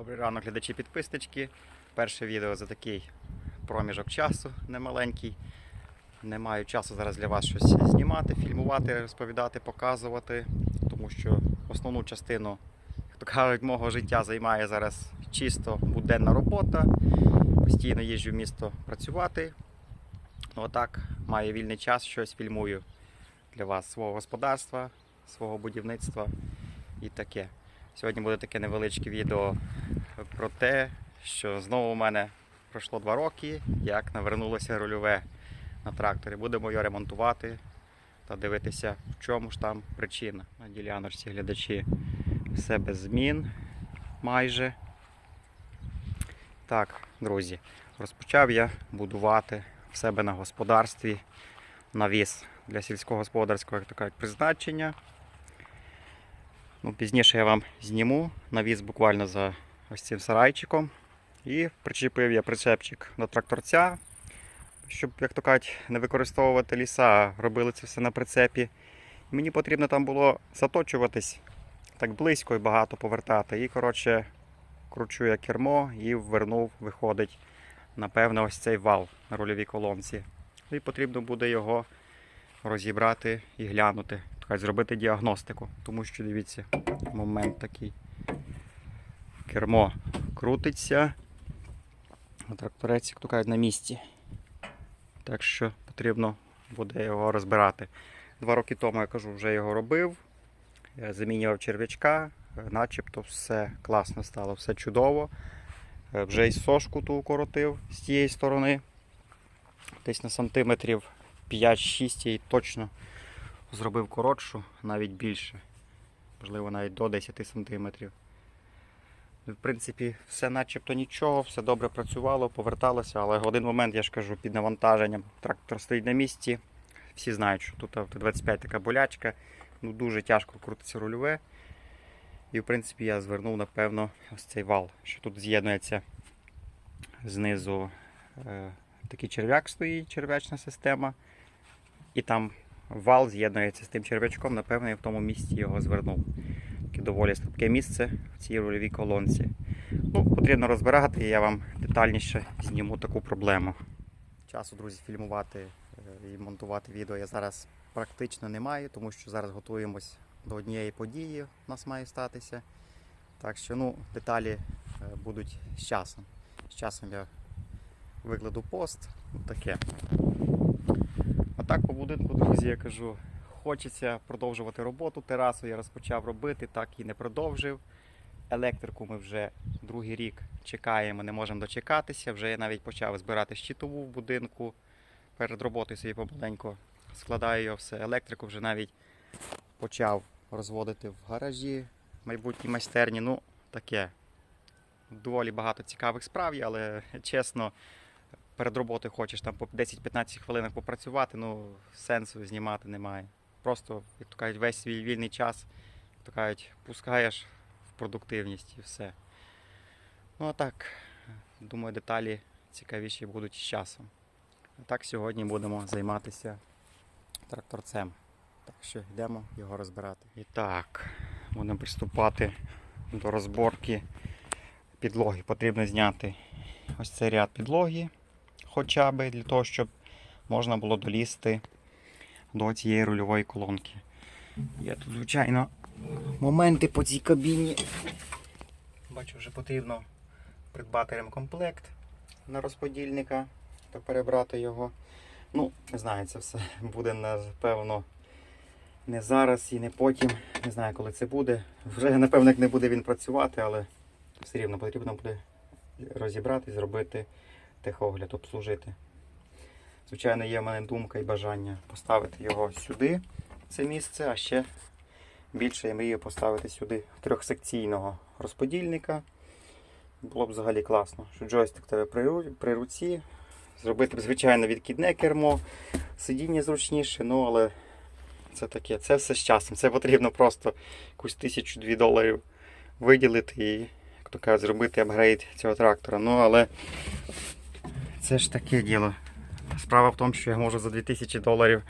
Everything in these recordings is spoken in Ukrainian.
Добрий ранок, глядачі підписнички. Перше відео за такий проміжок часу немаленький. Не маю часу зараз для вас щось знімати, фільмувати, розповідати, показувати, тому що основну частину, як то кажуть, мого життя займає зараз чисто буденна робота. Постійно їжджу в місто працювати. Ну, отак, маю вільний час, щось фільмую для вас свого господарства, свого будівництва і таке. Сьогодні буде таке невеличке відео про те, що знову у мене пройшло два роки, як навернулося рульове на тракторі. Будемо його ремонтувати та дивитися, в чому ж там причина. На діляночці глядачі все без змін майже. Так, друзі, розпочав я будувати в себе на господарстві навіс для сільськогосподарського як кажуть, призначення. Ну, пізніше я вам зніму навіс буквально за ось цим сарайчиком. І причепив я прицепчик до тракторця, щоб, як то кажуть, не використовувати ліса, а робили це все на прицепі. І мені потрібно там було заточуватись так близько і багато повертати. І, коротше, кручу я кермо і ввернув, виходить, напевно, ось цей вал на рульовій колонці. І потрібно буде його розібрати і глянути, так зробити діагностику. Тому що дивіться, момент такий. Кермо крутиться, а тракторець, як то кажуть, на місці. Так що потрібно буде його розбирати. Два роки тому я кажу, вже його робив. Я замінював черв'ячка, начебто все класно стало, все чудово. Е, Вже і сошку ту укоротив з тієї сторони. Десь на сантиметрів 5-6 я її точно зробив коротшу, навіть більше. Можливо, навіть до 10 сантиметрів. В принципі, все начебто нічого, все добре працювало, поверталося, але в один момент, я ж кажу, під навантаженням трактор стоїть на місці. Всі знають, що тут Т-25 така болячка, ну дуже тяжко крутиться рульове. І в принципі я звернув, напевно, ось цей вал, що тут з'єднується знизу е, такий черв'як стоїть, черв'ячна система. І там вал з'єднується з тим черв'ячком, напевно, я в тому місці його звернув. Таке доволі слабке місце в цій рульовій колонці. Ну, потрібно розбирати, я вам детальніше зніму таку проблему. Часу, друзі, фільмувати е, і монтувати відео я зараз практично не маю, тому що зараз готуємось до однієї події, у нас має статися. Так що ну, деталі е, будуть з часом. З часом я викладу пост, таке. Так по будинку, друзі, я кажу, хочеться продовжувати роботу. Терасу я розпочав робити, так і не продовжив. Електрику ми вже другий рік чекаємо, не можемо дочекатися. Вже я навіть почав збирати щитову в будинку. Перед роботою собі помаленько складаю його все. Електрику вже навіть почав розводити в гаражі, майбутній майстерні. Ну, таке. Доволі багато цікавих справ, але чесно, перед роботою хочеш там по 10-15 хвилин попрацювати, ну сенсу знімати немає. Просто, як то кажуть, весь свій вільний час, як то кажуть, пускаєш в продуктивність і все. Ну а так, думаю, деталі цікавіші будуть з часом. А так сьогодні будемо займатися тракторцем. Так що йдемо його розбирати. І так, будемо приступати до розборки підлоги. Потрібно зняти ось цей ряд підлоги, хоча б для того, щоб можна було долізти до цієї рульової колонки. Є тут, звичайно, моменти по цій кабіні. Бачу, вже потрібно придбати ремкомплект на розподільника та перебрати його. Ну, не знаю, це все буде напевно не зараз і не потім. Не знаю, коли це буде. Вже напевно не буде він працювати, але все рівно потрібно буде розібрати, зробити техогляд, обслужити. Звичайно, є в мене думка і бажання поставити його сюди, це місце, а ще більше я мрію поставити сюди трьохсекційного розподільника. Було б взагалі класно, що джойстик тебе при, руці. Зробити б, звичайно, відкидне кермо, сидіння зручніше, ну але це таке, це все з часом. Це потрібно просто якусь тисячу-дві доларів виділити і, як то кажуть, зробити апгрейд цього трактора. Ну але це ж таке діло. Справа в тому, що я можу за 2000 доларів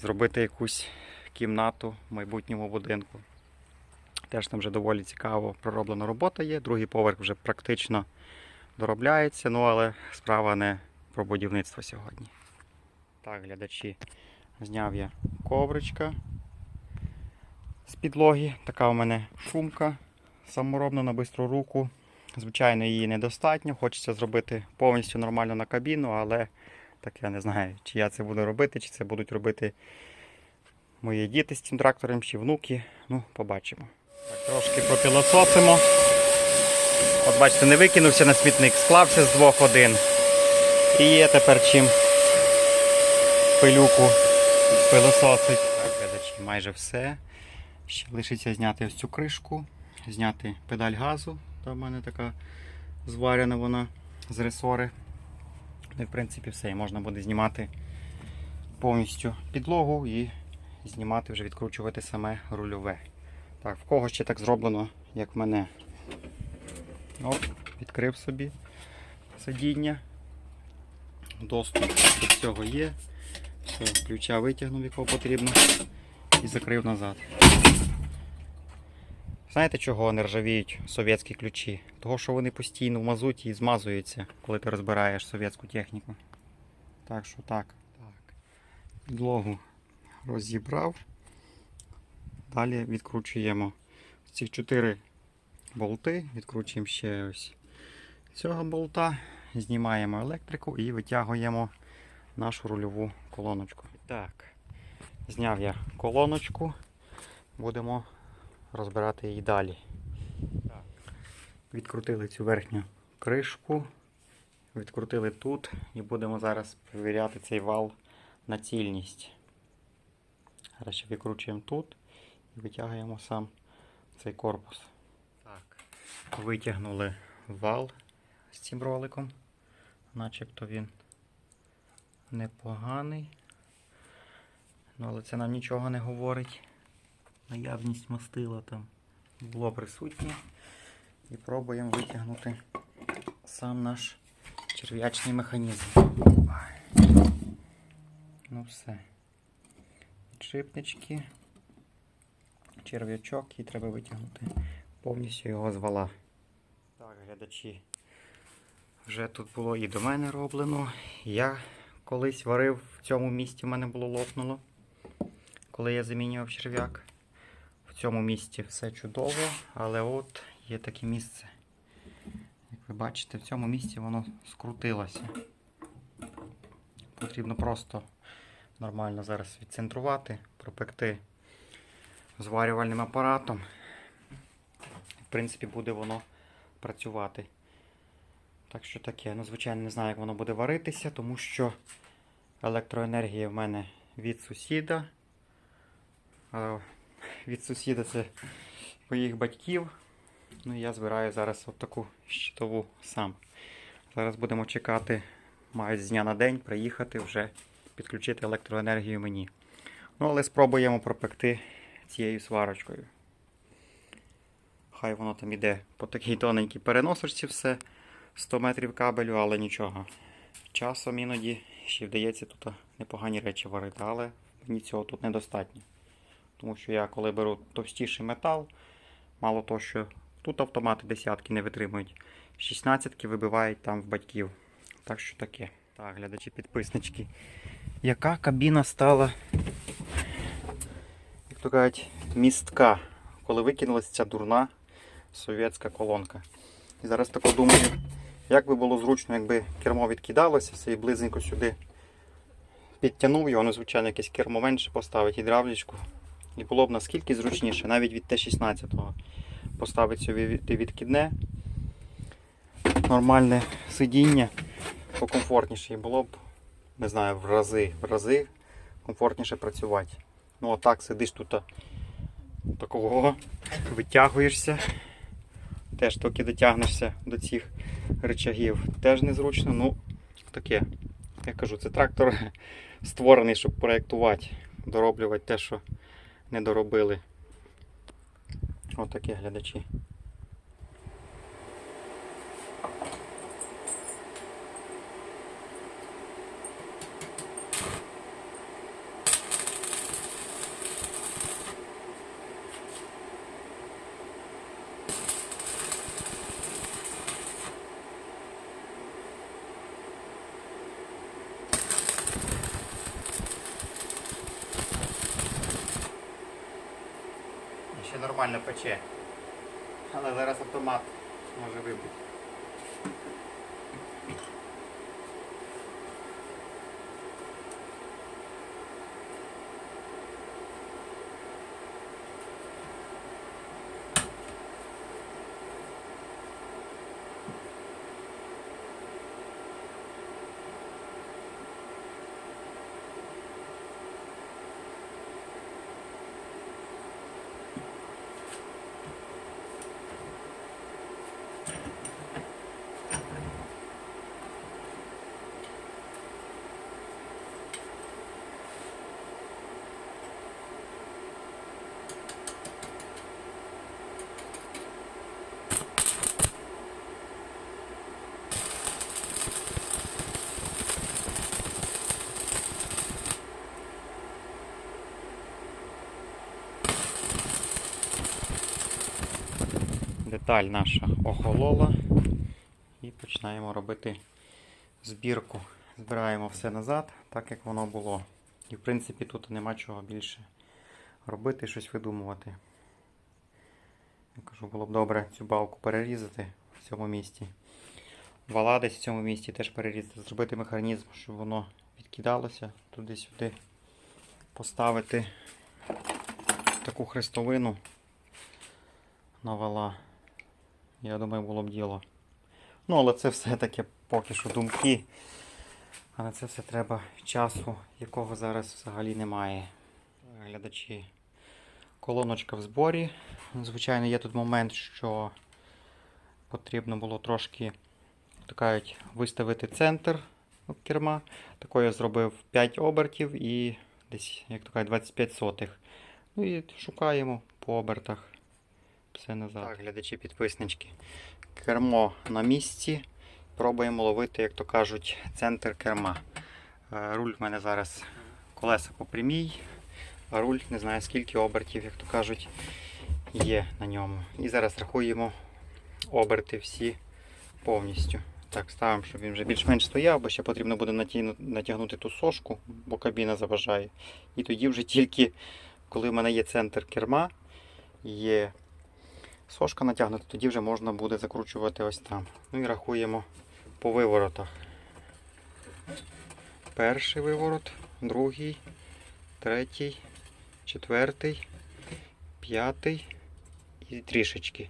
зробити якусь кімнату в майбутньому будинку. Теж там вже доволі цікаво пророблена робота є. Другий поверх вже практично доробляється, ну але справа не про будівництво сьогодні. Так, глядачі, зняв я ковричка з підлоги. Така у мене шумка саморобна на бистру руку. Звичайно, її недостатньо. Хочеться зробити повністю нормально на кабіну, але так я не знаю, чи я це буду робити, чи це будуть робити мої діти з цим трактором, чи внуки. Ну, побачимо. Так, трошки пропілососимо. От бачите, не викинувся на смітник, склався з двох один. І є тепер чим пилюку пилососить. Так, глядачі, майже все. Ще лишиться зняти ось цю кришку, зняти педаль газу. Там в мене така зварена вона з ресори. Ну і в принципі все. І можна буде знімати повністю підлогу і знімати, вже відкручувати саме рульове. Так, в кого ще так зроблено, як в мене. Оп, відкрив собі сидіння. Доступ до всього є. Все, ключа витягнув, якого потрібно, і закрив назад. Знаєте, чого не ржавіють совєтські ключі? Того, що вони постійно в мазуті і змазуються, коли ти розбираєш совєтську техніку. Так що так. так. Підлогу розібрав. Далі відкручуємо ці чотири болти, відкручуємо ще ось цього болта, знімаємо електрику і витягуємо нашу рульову колоночку. Так, зняв я колоночку, будемо розбирати її далі. Так. Відкрутили цю верхню кришку, відкрутили тут і будемо зараз перевіряти цей вал на цільність. Зараз ще викручуємо тут і витягуємо сам цей корпус. Так. Витягнули вал з цим роликом, начебто він непоганий. Ну, але це нам нічого не говорить. Наявність мастила там було присутнє. І пробуємо витягнути сам наш черв'ячний механізм. Ну все. Підшипнички, черв'ячок і треба витягнути повністю його з вала. Так, глядачі. Вже тут було і до мене роблено. Я колись варив в цьому місці, в мене було лопнуло, коли я замінював черв'як. В цьому місці все чудово, але от є таке місце. Як ви бачите, в цьому місці воно скрутилося. Потрібно просто нормально зараз відцентрувати, пропекти зварювальним апаратом. В принципі, буде воно працювати. Так що таке, ну, звичайно, не знаю, як воно буде варитися, тому що електроенергія в мене від сусіда. Від сусіда це моїх батьків. Ну і я збираю зараз от таку щитову сам. Зараз будемо чекати, мають з дня на день приїхати вже підключити електроенергію мені. Ну, але спробуємо пропекти цією сварочкою. Хай воно там іде по такій тоненькій переносочці все. 100 метрів кабелю, але нічого. Часом іноді ще вдається тут непогані речі варити, але мені цього тут недостатньо. Тому що я коли беру товстіший метал, мало того, що тут автомати десятки не витримують, 16 вибивають там в батьків. Так що таке. Так, глядачі підписнички. Яка кабіна стала, як то кажуть, містка, коли викинулася ця дурна совєтська колонка. І зараз тако думаю, як би було зручно, якби кермо відкидалося, все і близенько сюди підтягнув його, ну, звичайно, якесь кермо менше поставити, гідравлічку. І було б наскільки зручніше, навіть від Т-16 поставити собі відкидне, нормальне сидіння, покомфортніше. І було б, не знаю, в рази, в рази комфортніше працювати. Ну отак сидиш тут такого, витягуєшся. Теж тільки дотягнешся до цих рычагів. Теж незручно, ну таке. Я кажу, це трактор створений, щоб проєктувати, дороблювати те, що не доробили. Отакі глядачі. Нормально пече. Але зараз автомат може вибити. Деталь наша охолола. І починаємо робити збірку. Збираємо все назад, так як воно було. І в принципі тут нема чого більше робити, щось видумувати. Я кажу, було б добре цю балку перерізати в цьому місці. Вала десь в цьому місці теж перерізати, зробити механізм, щоб воно відкидалося туди-сюди. Поставити таку хрестовину на вала. Я думаю, було б діло. Ну, але це все таке поки що думки. А на це все треба часу, якого зараз взагалі немає. Глядачі, колоночка в зборі. Звичайно, є тут момент, що потрібно було трошки кажуть, виставити центр керма. Такою я зробив 5 обертів і десь, як то кажуть, 25 сотих. Ну і шукаємо по обертах все назад. Так, глядачі підписнички. Кермо на місці. Пробуємо ловити, як то кажуть, центр керма. Е, Руль в мене зараз колеса по прямій, а руль не знаю скільки обертів, як то кажуть, є на ньому. І зараз рахуємо оберти всі повністю. Так, ставимо, щоб він вже більш-менш стояв, бо ще потрібно буде натягнути ту сошку, бо кабіна заважає. І тоді вже тільки, коли в мене є центр керма, є сошка натягнута, тоді вже можна буде закручувати ось там. Ну і рахуємо по виворотах. Перший виворот, другий, третій, четвертий, п'ятий і трішечки.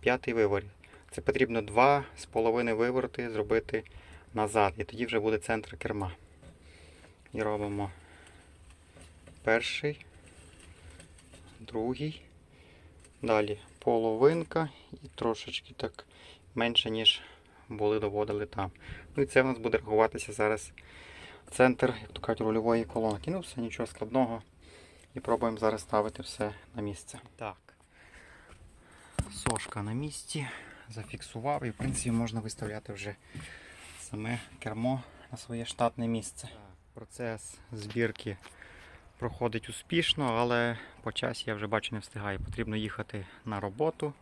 П'ятий виворіт. Це потрібно два з половиною вивороти зробити назад. І тоді вже буде центр керма. І робимо перший, другий. Далі половинка і трошечки так менше, ніж були доводили там. Ну і це в нас буде рахуватися зараз центр, як то кажуть, рульової колонки. Ну, все нічого складного. І пробуємо зараз ставити все на місце. Так. Сошка на місці. Зафіксував і в принципі можна виставляти вже саме кермо на своє штатне місце. Процес збірки проходить успішно, але по часі я вже бачу не встигаю. Потрібно їхати на роботу.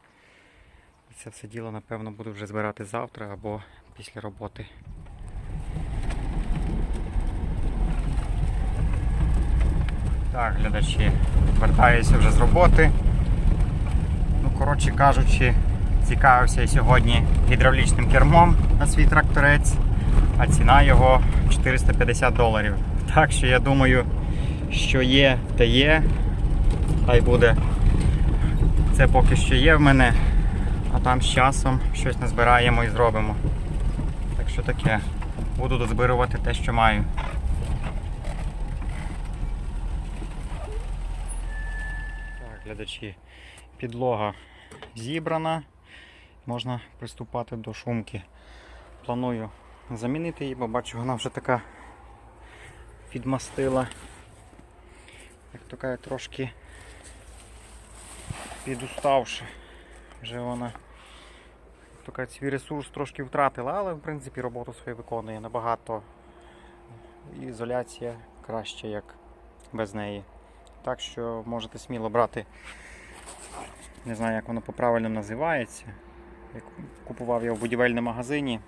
І це все діло, напевно, буду вже збирати завтра або після роботи. Так, глядачі, вертаюся вже з роботи. Ну, коротше кажучи, цікавився сьогодні гідравлічним кермом на свій тракторець, а ціна його 450 доларів. Так що я думаю, що є, те є. Хай буде. Це поки що є в мене, а там з часом щось назбираємо і зробимо. Так що таке. Буду дозбирувати те, що маю. Так, глядачі, підлога зібрана. Можна приступати до шумки. Планую замінити її, бо бачу, вона вже така підмастила. Як то кажуть, трошки підуставши. Вже вона як то кажуть, свій ресурс трошки втратила, але в принципі роботу свою виконує набагато. Ізоляція краще, як без неї. Так що можете сміло брати, не знаю, як воно по-правильному називається. Як купував я в будівельному магазині.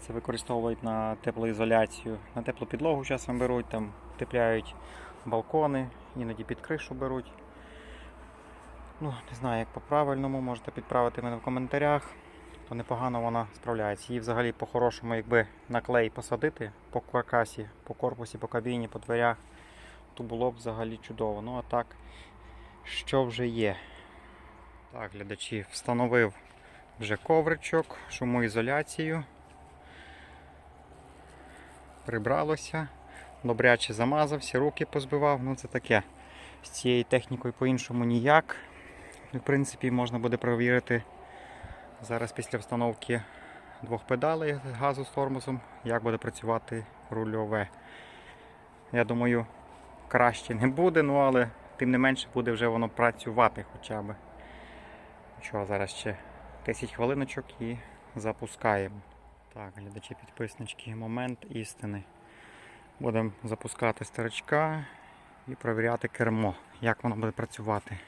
Це використовують на теплоізоляцію. На теплу підлогу часом беруть, там тепляють балкони, іноді під кришу беруть. Ну, не знаю, як по-правильному, можете підправити мене в коментарях. То непогано вона справляється. Її взагалі по-хорошому, якби на клей посадити по каркасі, по корпусі, по кабіні, по дверях, то було б взагалі чудово. Ну а так, що вже є. Так, глядачі, встановив вже ковричок, шумоізоляцію. Прибралося, добряче замазався, руки позбивав. Ну це таке. З цією технікою по-іншому ніяк. В принципі, можна буде перевірити зараз після встановки двох педалей газу з тормозом, як буде працювати рульове. Я думаю, краще не буде, ну але тим не менше буде вже воно працювати хоча б. Що, зараз ще 10 хвилиночок і запускаємо. Так, глядачі підписнички, момент істини. Будемо запускати старичка і перевіряти кермо, як воно буде працювати.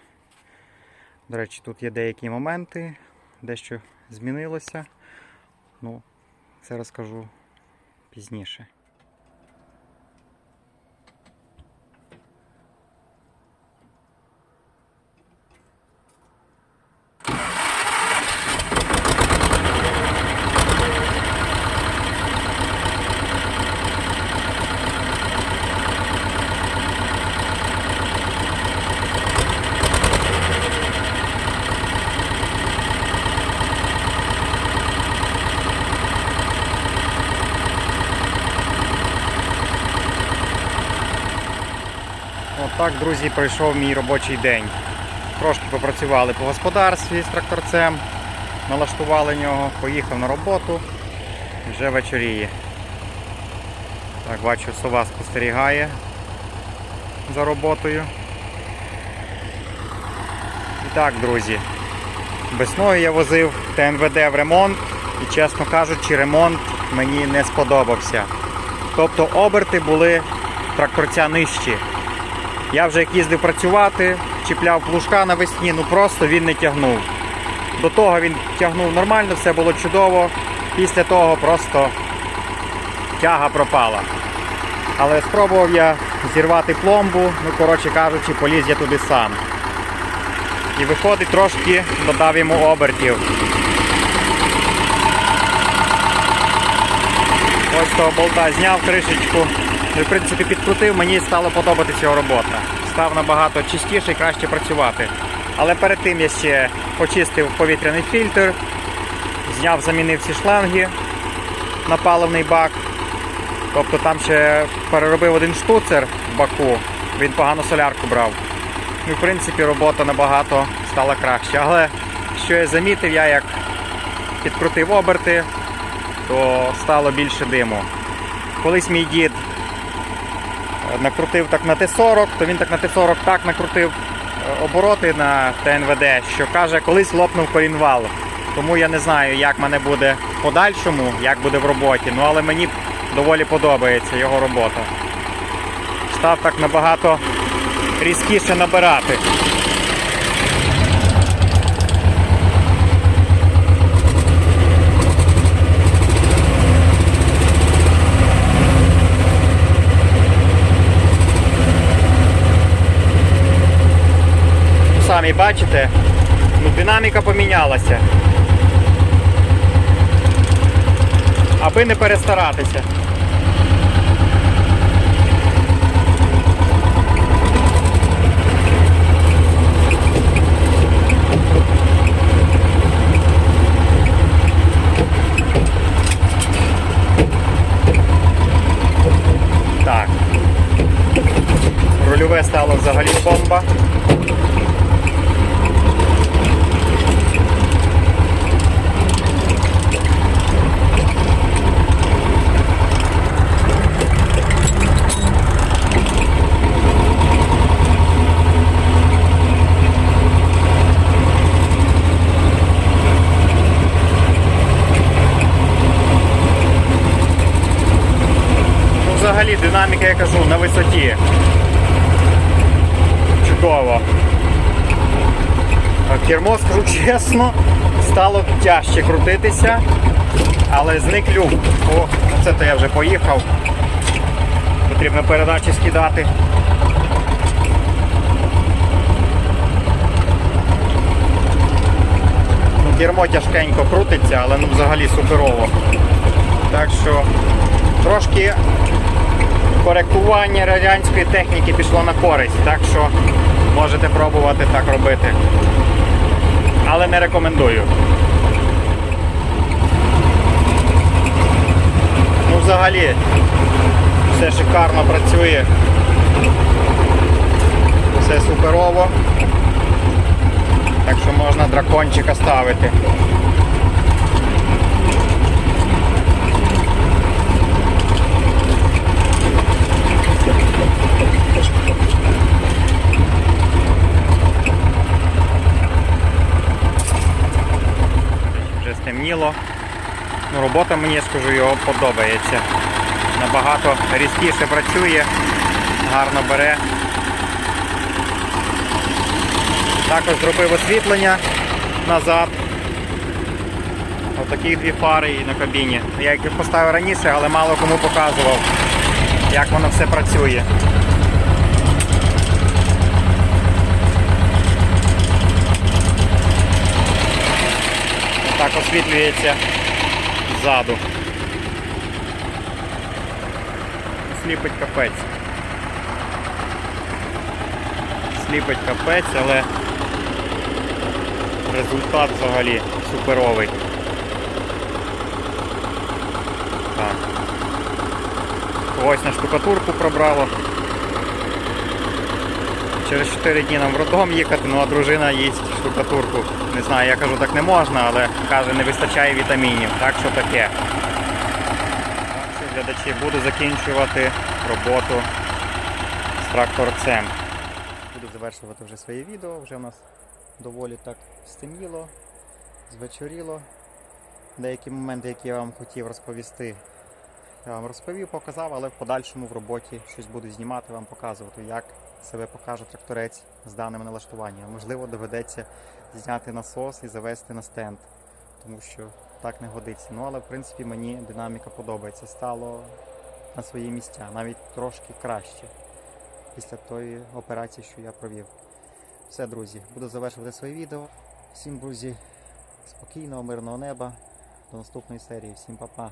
До речі, тут є деякі моменти, дещо змінилося. Ну, це розкажу пізніше. Отак, друзі, пройшов мій робочий день. Трошки попрацювали по господарстві з тракторцем, налаштували нього, поїхав на роботу, вже вечоріє. Так, бачу, сова спостерігає за роботою. І так, друзі, весною я возив ТНВД в ремонт і, чесно кажучи, ремонт мені не сподобався. Тобто оберти були тракторця нижчі. Я вже як їздив працювати, чіпляв плужка навесні, ну просто він не тягнув. До того він тягнув нормально, все було чудово. Після того просто тяга пропала. Але спробував я зірвати пломбу, ну коротше кажучи, поліз я туди сам. І виходить трошки додав йому обертів. Ось того болта зняв кришечку. В принципі, підкрутив, мені стало подобатися його робота. Став набагато чистіше і краще працювати. Але перед тим я ще почистив повітряний фільтр, зняв, замінив ці шланги на паливний бак. Тобто там ще переробив один штуцер в баку, він погано солярку брав. І, в принципі, робота набагато стала краще. Але що я замітив, я як підкрутив оберти, то стало більше диму. Колись мій дід накрутив так на Т-40, то він так на Т-40 так накрутив е, обороти на ТНВД, що каже, колись лопнув колінвал. Тому я не знаю, як мене буде в подальшому, як буде в роботі. Ну але мені доволі подобається його робота. Став так набагато різкіше набирати. Самі бачите, ну, динаміка помінялася. Аби не перестаратися. Так. Рульове стало взагалі бомба. Ну, взагалі динаміка, я кажу, на висоті. Чудово. Кермо, скажу чесно, стало тяжче крутитися, але зник люк. О, це то я вже поїхав. Потрібно передачі скидати. Кермо тяжкенько крутиться, але ну взагалі суперово. Так що трошки коректування радянської техніки пішло на користь. Так що можете пробувати так робити. Але не рекомендую. Ну взагалі все шикарно працює. Все суперово. Так що можна дракончика ставити. Вже. Ну, робота мені скажу його подобається. Набагато різкіше працює, гарно бере. Також зробив освітлення назад. Отакі дві фари і на кабіні. Я їх поставив раніше, але мало кому показував, як воно все працює. Освітлюється ззаду. Сліпить капець. Сліпить капець, але результат взагалі суперовий. Так. Ось на штукатурку пробрало. Через 4 дні нам в роддом їхати, ну а дружина їсть штукатурку. Не знаю, я кажу, так не можна, але каже, не вистачає вітамінів. Так що таке. Так глядачі, буду закінчувати роботу з тракторцем. Буду завершувати вже своє відео, вже у нас доволі так стемніло, звечоріло. Деякі моменти, які я вам хотів розповісти, я вам розповів, показав, але в подальшому в роботі щось буду знімати, вам показувати, як себе покаже тракторець з даними налаштуваннями. Можливо, доведеться зняти насос і завести на стенд, тому що так не годиться. Ну але в принципі мені динаміка подобається. Стало на свої місця, навіть трошки краще після тої операції, що я провів. Все, друзі, буду завершувати своє відео. Всім, друзі, спокійного, мирного неба. До наступної серії. Всім па-па.